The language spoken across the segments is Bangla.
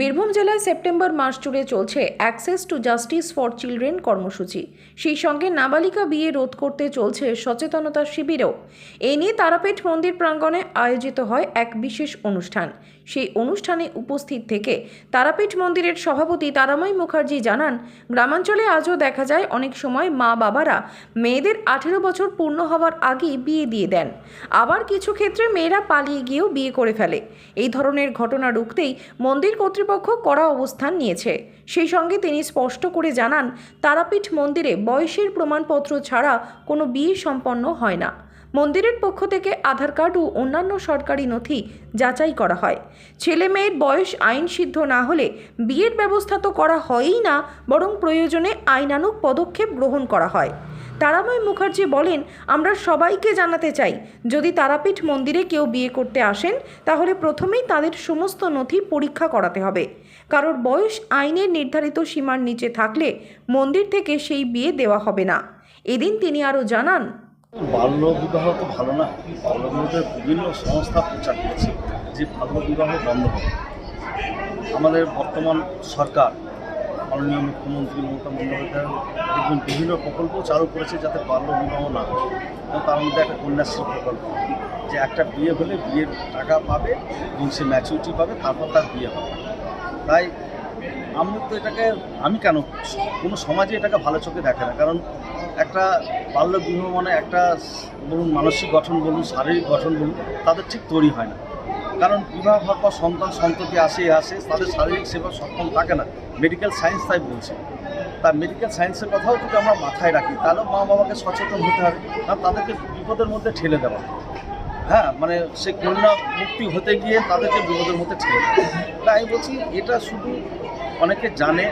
বীরভূম জেলায় সেপ্টেম্বর মাস জুড়ে চলছে access to justice for children কর্মসূচি। সেই সঙ্গে নাবালিকা বিয়ে রোধ করতে চলছে সচেতনতা শিবিরও। এ নিয়ে তারাপীঠ মন্দির প্রাঙ্গণে আয়োজিত হয় এক বিশেষ অনুষ্ঠান। সেই অনুষ্ঠানে উপস্থিত থেকে তারাপীঠ মন্দিরের সভাপতি তারাময় মুখার্জি জানান, গ্রামাঞ্চলে আজও দেখা যায় অনেক সময় মা বাবারা মেয়েদের আঠেরো বছর পূর্ণ হওয়ার আগেই বিয়ে দিয়ে দেন। আবার কিছু ক্ষেত্রে মেয়েরা পালিয়ে গিয়েও বিয়ে করে ফেলে। এই ধরনের ঘটনা রুখতেই মন্দির কর্তৃপক্ষ কড়া অবস্থান নিয়েছে। সেই সঙ্গে তিনি স্পষ্ট করে জানান, তারাপীঠ মন্দিরে বয়সের প্রমাণপত্র ছাড়া কোনো বিয়ে সম্পন্ন হয় না। মন্দিরের পক্ষ থেকে আধার কার্ড ও অন্যান্য সরকারি নথি যাচাই করা হয়। ছেলে মেয়ের বয়স আইন সিদ্ধ না হলে বিয়ের ব্যবস্থা তো করা হয়ই না, বরং প্রয়োজনে আইনানুগ পদক্ষেপ গ্রহণ করা হয়। তারাময় মুখার্জি বলেন, আমরা সবাইকে জানাতে চাই, যদি তারাপীঠ মন্দিরে কেউ বিয়ে করতে আসেন, তাহলে প্রথমেই তাদের সমস্ত নথি পরীক্ষা করাতে হবে। কারোর বয়স আইনের নির্ধারিত সীমার নিচে থাকলে মন্দির থেকে সেই বিয়ে দেওয়া হবে না। এদিন তিনি আরও জানান বাল্য বিবাহ তো ভালো না। বিবাহের বিভিন্ন সংস্থা প্রচার করছে যে বাল্য বিবাহ বন্ধ হবে। আমাদের বর্তমান সরকার, মাননীয় মুখ্যমন্ত্রী মমতা বন্দ্যোপাধ্যায় বিভিন্ন প্রকল্প চালু করেছে যাতে বাল্য বিবাহ না হয়। তার মধ্যে একটা কন্যাশ্রী প্রকল্প, যে একটা বিয়ে হলে বিয়ের টাকা পাবে এবং সে ম্যাচুরিটি পাবে, তারপর তার বিয়ে হবে। তাই আমি তো এটাকে, আমি কেন কোনো সমাজে এটাকে ভালো চোখে দেখে না। কারণ একটা বাল্য বিবাহ মানে একটা বলুন মানসিক গঠন বলুন, শারীরিক গঠন বলুন, তাদের ঠিক তৈরি হয় না। কারণ বিবাহ হওয়ার পর সন্তান সন্ততি আসে আসে, তাদের শারীরিক সেবা সক্ষম থাকে না। মেডিকেল সায়েন্স তাই বলছে। তা মেডিকেল সায়েন্সের কথাও যদি আমরা মাথায় রাখি তাহলেও মা বাবাকে সচেতন হতে হবে, না তাদেরকে বিপদের মধ্যে ঠেলে দেওয়া। হ্যাঁ মানে সে কন্যা মুক্তি হতে গিয়ে তাদেরকে বিপদের মধ্যে ঠেলে দেওয়া। তাই বলছি, এটা শুধু অনেকে জানে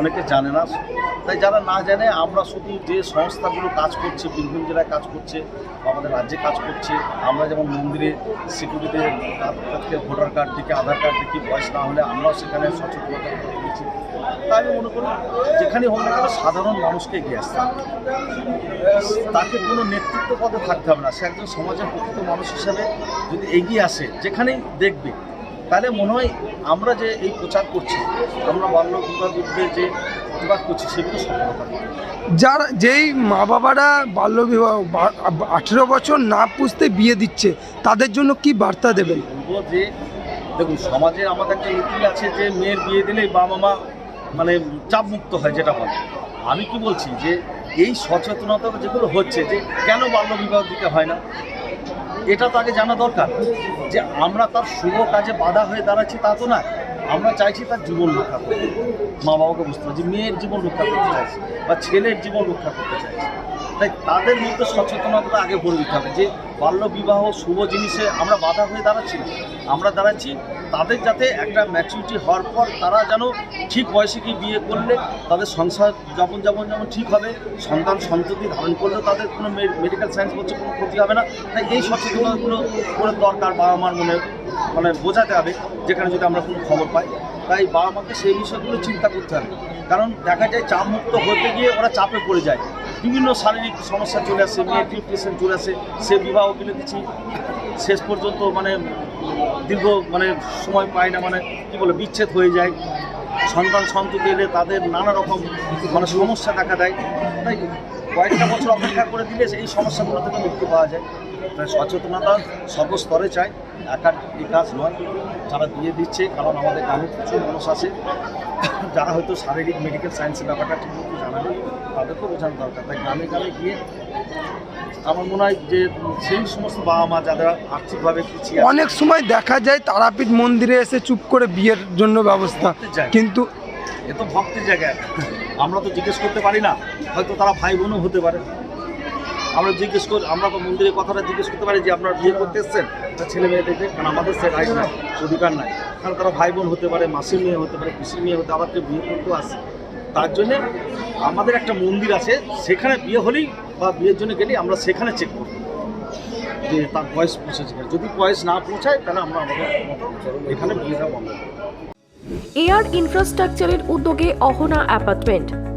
অনেকে জানে না। তাই যারা না জানে, আমরা শুধু যে সংস্থাগুলো কাজ করছে, বীরভূম জেলায় কাজ করছে আমাদের রাজ্যে কাজ করছে, আমরা যেমন মন্দিরে সিকিউরিটি থেকে ভোটার কার্ড দেখি আধার কার্ড দেখি বয়স না হলে আমরাও সেখানে সচেতনতা দিয়েছি তাই আমি মনে করি যেখানে হোক না কেন সাধারণ মানুষকে এগিয়ে আসতে তাকে কোনো নেতৃত্ব পদে থাকতে হবে না। সে একজন সমাজের প্রকৃত মানুষ হিসাবে যদি এগিয়ে আসে, যেখানেই দেখবে, তাহলে মনে হয় আমরা যে এই প্রচার করছি, আমরা বাল্য বিবাহ বিরুদ্ধে যে প্রতিবাদ করছি সেগুলো সফলতা যারা যেই মা বাবারা বাল্যবিবাহ আঠেরো বছর না পুষতে বিয়ে দিচ্ছে তাদের জন্য কি বার্তা দেবেন? বলব যে দেখুন সমাজে আমাদের একটা নীতি আছে যে মেয়ের বিয়ে দিলেই বাবা মা মানে চাপমুক্ত হয় যেটা বলে। আমি কি বলছি যে এই সচেতনতা যেগুলো হচ্ছে যে কেন বাল্য বিবাহ দিতে হয় না? এটা তো আগে জানা দরকার। যে আমরা তার শুভ কাজে বাধা হয়ে দাঁড়াচ্ছি তা তো না আমরা চাইছি তার জীবন রক্ষা করতে। মা বাবাকে বুঝতে পারছি, মেয়ের জীবন রক্ষা করতে চাইছি বা ছেলের জীবন রক্ষা করতে চাইছি। তাই তাদের মধ্যে সচেতনতা আগে গড়ে দিতে হবে যে বাল্য বিবাহ শুভ জিনিসে আমরা বাধা হয়ে দাঁড়াচ্ছি আমরা দাঁড়াচ্ছি তাদের যাতে একটা ম্যাচুরিটি হওয়ার পর তারা যেন ঠিক বয়সে গিয়ে বিয়ে করলে তাদের সংসার যাপন যাপন যেমন ঠিক হবে, সন্তান সন্ততি ধারণ করলেও তাদের কোনো মেডিকেল সায়েন্স বলছে কোনো ক্ষতি হবে না। তাই এই সচেতনতাগুলো করে দরকার বাবা মার মনে মানে বোঝাতে হবে, যেখানে যদি আমরা কোনো খবর পাই। তাই বাবা মাকে সেই বিষয়গুলো চিন্তা করতে হবে। কারণ দেখা যায় চাপ মুক্ত হতে গিয়ে ওরা চাপে পড়ে যায়। বিভিন্ন শারীরিক সমস্যা চলে আসে, মেয়ের ডিপ্রেশন চলে আসে, সে বিবাহ কিনে দিচ্ছি। শেষ পর্যন্ত মানে দীর্ঘ মানে সময় পায় না মানে কী বলে, বিচ্ছেদ হয়ে যায়। সন্তান সন্ততি এলে তাদের নানা রকম মানে সমস্যা দেখা দেয়। তাই কয়েকটা বছর অপেক্ষা করে দিলে এই সমস্যাগুলো থেকে মুক্তি পাওয়া যায়। তাই সচেতনতা সর্বস্তরে চাই। একার এই কাজ নয় যারা বিয়ে দিচ্ছে কারণ আমাদের গ্রামে প্রচুর মানুষ আছে। যারা হয়তো শারীরিক মেডিকেল সায়েন্সের ব্যাপারটা ঠিকমতো জানে না তাদেরকেও বোঝানো দরকার। তাই গ্রামে গ্রামে গিয়ে আমার মনে হয় যে সেই সমস্ত বাবা মা যারা আর্থিকভাবে পিছিয়ে অনেক সময় দেখা যায় তারাপীঠ মন্দিরে এসে চুপ করে বিয়ের জন্য ব্যবস্থা। কিন্তু এ তো ভক্তের জায়গায় আমরা তো জিজ্ঞেস করতে পারি না হয়তো তারা ভাই বোনও হতে পারে। আমরা জিজ্ঞেস করি আমরা তো মন্দিরের কথাটা জিজ্ঞেস করতে পারি যে আপনারা বিয়ে করতে এসছেন? ছেলে মেয়ে দেখে কারণ আমাদের সে রাইট নাই, অধিকার নাই। কারণ তারা ভাই বোন হতে পারে, মাসির মেয়ে হতে পারে, পিসির মেয়ে হতে আবার কেউ বিয়ে করতেও আসে তার জন্যে আমাদের একটা মন্দির আছে, সেখানে বিয়ে হলেই বা বিয়ের জন্য গেলেই আমরা সেখানে চেক করি যে তার বয়স পৌঁছেছে। যদি বয়স না পৌঁছায়, তাহলে আমরা আমাদের এখানে বিয়েটা বন্ধ এয়ার ইনফ্রাস্ট্রাকচারের উদ্যোগে অহনা অ্যাপার্টমেন্ট।